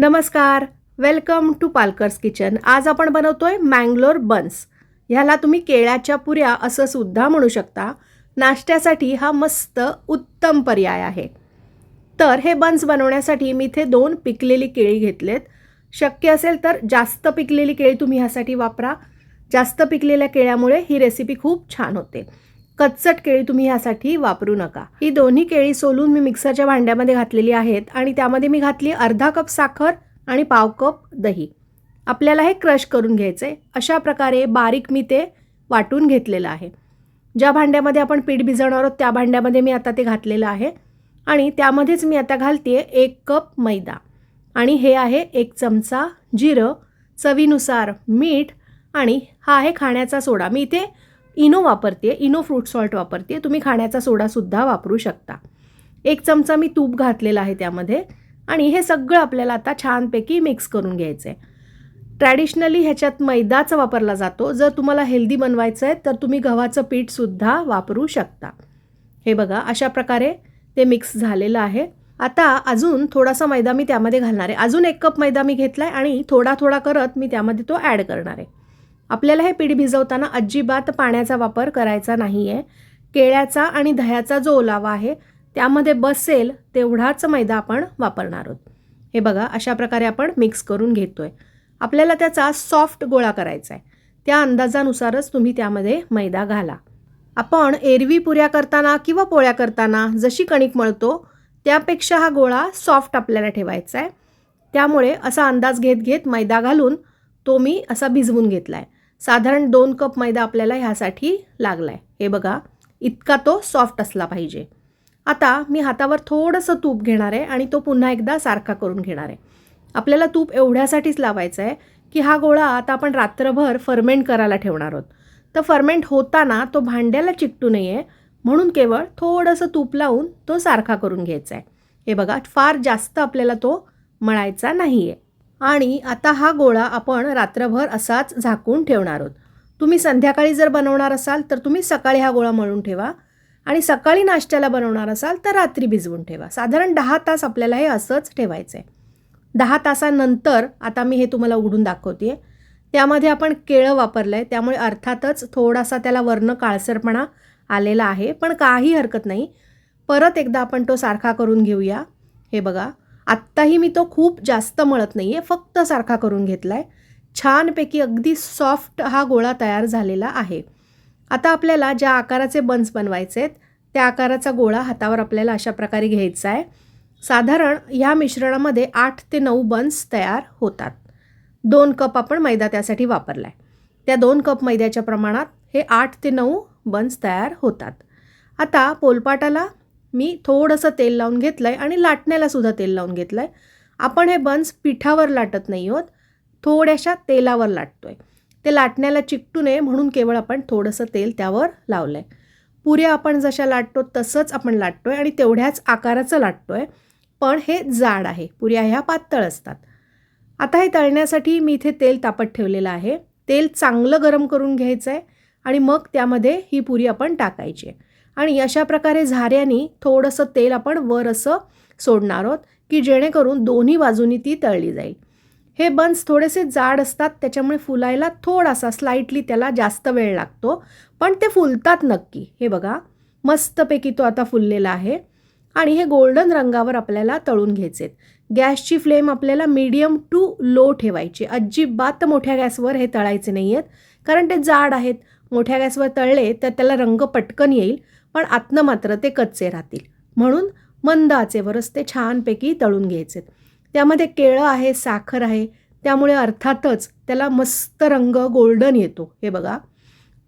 नमस्कार. Welcome to पालकर्स kitchen आज आपण बनवतोय मँगलोर बन्स ह्याला तुम्ही केळ्याच्या पुऱ्या असं सुद्धा म्हणू शकता. नाश्त्यासाठी हा मस्त उत्तम पर्याय आहे. तर हे बन्स बनवण्यासाठी मी इथे दोन पिकलेली केळी घेतलेत. शक्य असेल तर जास्त पिकलेली केळी तुम्ही ह्यासाठी वापरा. जास्त पिकलेल्या केळ्यामुळे ही रेसिपी खूप छान होते. कच्चट केळी तुम्ही ह्यासाठी वापरू नका. ही दोन्ही केळी सोलून मी मिक्सरच्या भांड्यामध्ये घातलेली आहेत आणि त्यामध्ये मी घातली अर्धा कप साखर आणि पाव कप दही. आपल्याला हे क्रश करून घ्यायचं आहे अशा प्रकारे बारीक मी ते वाटून घेतलेलं आहे. ज्या भांड्यामध्ये आपण पीठ भिजवणार आहोत त्या भांड्यामध्ये मी आता ते घातलेलं आहे आणि त्यामध्येच मी आता घालते एक कप मैदा. आणि हे आहे एक चमचा जिरं चवीनुसार मीठ आणि हा आहे खाण्याचा सोडा. मी इथे इनो वापरते इनो फ्रूट सॉल्ट वापरते तुम्ही खाण्याचा सोडासुद्धा वापरू शकता. एक चमचा मी तूप घातलेला आहे त्यामध्ये आणि हे सगळं आपल्याला आता छानपैकी मिक्स करून घ्यायचं आहे ट्रॅडिशनली ह्याच्यात मैदाचा वापरला जातो. जर तुम्हाला हेल्दी बनवायचं आहे तर तुम्ही गव्हाचं पीठसुद्धा वापरू शकता. हे बघा अशा प्रकारे ते मिक्स झालेलं आहे. आता अजून थोडासा मैदा मी त्यामध्ये घालणार आहे. अजून एक कप मैदा मी घेतला आहे आणि थोडा थोडा करत मी त्यामध्ये तो ॲड करणार आहे. आपल्याला हे पीठ भिजवताना अजिबात पाण्याचा वापर करायचा नाही आहे केळ्याचा आणि दह्याचा जो ओलावा आहे त्यामध्ये बसेल तेवढाच मैदा आपण वापरणार आहोत. हे बघा अशा प्रकारे आपण मिक्स करून घेतो आहे आपल्याला त्याचा सॉफ्ट गोळा करायचा आहे. त्या अंदाजानुसारच तुम्ही त्यामध्ये मैदा घाला. आपण एरवी पुऱ्या करताना किंवा पोळ्या करताना जशी कणिक मळतो त्यापेक्षा हा गोळा सॉफ्ट आपल्याला ठेवायचा आहे. त्यामुळे असा अंदाज घेत घेत मैदा घालून तो मी असा भिजवून घेतला आहे साधारण दोन कप मैदा आपल्याला ह्यासाठी लागला आहे हे बघा इतका तो सॉफ्ट असला पाहिजे. आता मी हातावर थोडंसं तूप घेणार आहे आणि तो पुन्हा एकदा सारखा करून घेणार आहे. आपल्याला तूप एवढ्यासाठीच लावायचं आहे की हा गोळा आता आपण रात्रभर फर्मेंट करायला ठेवणार आहोत. तर फर्मेंट होताना तो भांड्याला चिकटू नये म्हणून केवळ थोडंसं तूप लावून तो सारखा करून घ्यायचा आहे हे बघा फार जास्त आपल्याला तो मळायचा नाही आहे आणि आता हा गोळा आपण रात्रभर असाच झाकून ठेवणार आहोत. तुम्ही संध्याकाळी जर बनवणार असाल तर तुम्ही सकाळी हा गोळा मळून ठेवा. आणि सकाळी नाश्त्याला बनवणार असाल तर रात्री भिजवून ठेवा. साधारण दहा तास आपल्याला हे असंच ठेवायचं आहे दहा तासानंतर आता मी हे तुम्हाला उघडून दाखवते त्यामध्ये आपण केळं वापरलं आहे त्यामुळे अर्थातच थोडासा त्याला वर्ण काळसरपणा आलेला आहे पण काही हरकत नाही. परत एकदा आपण तो सारखा करून घेऊया. हे बघा. आत्ताही मी तो खूप जास्त मळत नाही आहे फक्त सारखा करून घेतला आहे छानपैकी अगदी सॉफ्ट हा गोळा तयार झालेला आहे. आता आपल्याला ज्या आकाराचे बन्स बनवायचे आहेत त्या आकाराचा गोळा हातावर आपल्याला अशा प्रकारे घ्यायचा आहे. साधारण ह्या मिश्रणामध्ये आठ ते नऊ बन्स तयार होतात. दोन कप आपण मैदा त्यासाठी वापरला आहे त्या दोन कप मैद्याच्या प्रमाणात हे आठ ते नऊ बन्स तयार होतात. आता पोलपाटाला मी थोडंसं तेल लावून घेतलं आहे आणि लाटण्याला सुद्धा तेल लावून घेतलं आहे आपण हे बन्स पिठावर लाटत नाही आहोत थोड्याशा तेलावर लाटतो आहे ते लाटण्याला चिकटू नये म्हणून केवळ आपण थोडंसं तेल त्यावर लावलं आहे पुऱ्या आपण जशा लाटतो तसंच आपण लाटतो आहे आणि तेवढ्याच आकाराचं लाटतो आहे पण हे जाड आहे पुऱ्या ह्या पातळ असतात. आता हे तळण्यासाठी मी इथे तेल तापत ठेवलेलं आहे. तेल चांगलं गरम करून घ्यायचं आहे आणि मग त्यामध्ये ही पुरी आपण टाकायची. आहे आणि अशा प्रकारे झाऱ्यानी थोडंसं तेल आपण वर असं सोडणार आहोत की जेणेकरून दोन्ही बाजूनी ती तळली जाईल. हे बन्स थोडेसे जाड असतात त्याच्यामुळे फुलायला थोडासा स्लाइटली त्याला जास्त वेळ लागतो पण ते फुलतात नक्की. हे बघा मस्तपैकी तो आता फुललेला आहे. आणि हे गोल्डन रंगावर आपल्याला तळून घ्यायचे गॅसची फ्लेम आपल्याला मीडियम टू लो ठेवायची. अजिबात मोठ्या गॅसवर हे तळायचे नाही आहेत कारण ते जाड आहेत. मोठ्या गॅसवर तळले तर त्याला रंग पटकन येईल पण आतनं मात्र ते कच्चे राहतील. म्हणून मंद आचेवरच ते छानपैकी तळून घ्यायचे त्यामध्ये केळं आहे साखर आहे त्यामुळे अर्थातच त्याला मस्त रंग गोल्डन येतो हे बघा.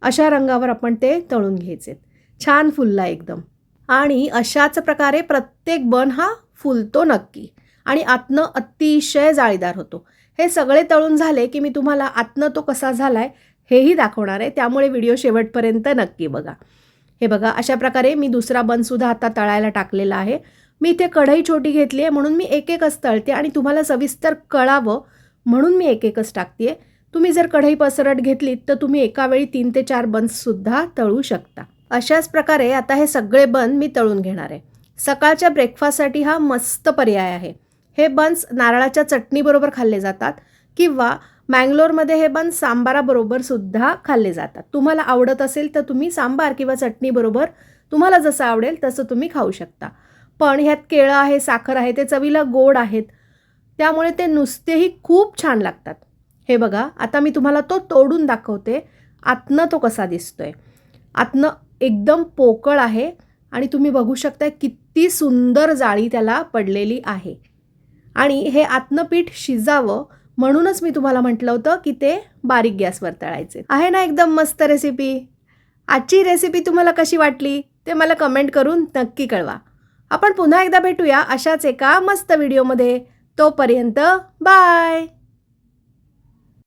अशा रंगावर आपण ते तळून घ्यायचे छान फुलला एकदम. आणि अशाच प्रकारे प्रत्येक बन हा फुलतो नक्की. आणि आतनं अतिशय जाळीदार होतो. हे सगळे तळून झाले की मी तुम्हाला आतनं तो कसा झाला आहे हेही दाखवणार आहे. त्यामुळे व्हिडिओ शेवटपर्यंत नक्की बघा. हे बघा अशा प्रकारे मी दुसरा बनसुद्धा आता तळायला टाकलेला आहे. मी इथे कढई छोटी घेतली आहे म्हणून मी एक एकच तळते आणि तुम्हाला सविस्तर कळावं म्हणून मी एक एकच टाकते आहे तुम्ही जर कढई पसरट घेतलीत तर तुम्ही एका वेळी तीन ते चार बन्ससुद्धा तळू शकता. अशाच प्रकारे आता हे सगळे बन मी तळून घेणार आहे. सकाळच्या ब्रेकफास्टसाठी हा मस्त पर्याय आहे. हे बन्स नारळाच्या चटणीबरोबर खाल्ले जातात किंवा मँगलोरमध्ये हे बन सांबाराबरोबर सुद्धा खाल्ले जातात. तुम्हाला आवडत असेल तर तुम्ही सांबार किंवा चटणीबरोबर तुम्हाला जसं आवडेल तसं तुम्ही खाऊ शकता. पण ह्यात केळं आहे साखर आहे ते चवीला गोड आहेत. त्यामुळे ते नुसतेही खूप छान लागतात. हे बघा आता मी तुम्हाला तो तोडून दाखवते. आतनं तो कसा दिसतो आहे आतनं एकदम पोकळ आहे आणि तुम्ही बघू शकता किती सुंदर जाळी त्याला पडलेली आहे. आणि हे आतनं पीठ शिजावं म्हणूनच मी तुम्हाला म्हटलं होतं की ते बारीक गॅसवर तळायचे. आहे ना एकदम मस्त रेसिपी आजची रेसिपी तुम्हाला कशी वाटली? ते मला कमेंट करून नक्की कळवा. आपण पुन्हा एकदा भेटूया अशाच एका मस्त व्हिडिओमध्ये तोपर्यंत बाय